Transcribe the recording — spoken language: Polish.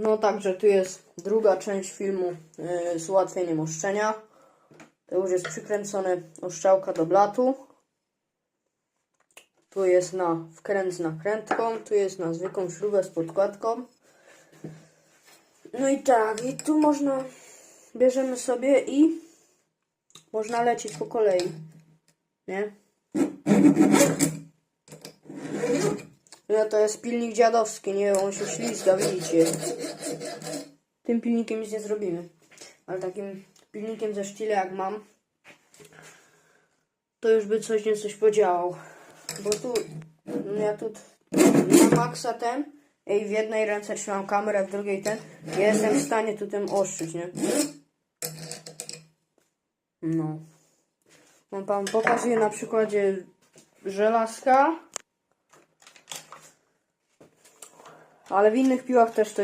No także tu jest druga część filmu yy, z ułatwieniem oszczenia. To już jest przykręcone oszczałka do blatu. Tu jest na wkręt z nakrętką, tu jest na zwykłą śrubę z podkładką. No i tak, i tu można, bierzemy sobie i można lecieć po kolei, nie? No to jest pilnik dziadowski, nie? On się ślizga, widzicie. Tym pilnikiem nic nie zrobimy. Ale takim pilnikiem ze sztile jak mam, to już by coś nie coś podziałał. Bo tu, no ja tu na maksa ten, ej, w jednej ręce trzymam kamerę, w drugiej ten, jestem w stanie tu tym ostrzyć, nie? No. Wam pan pokazuję na przykładzie żelazka. Ale w innych piłach też to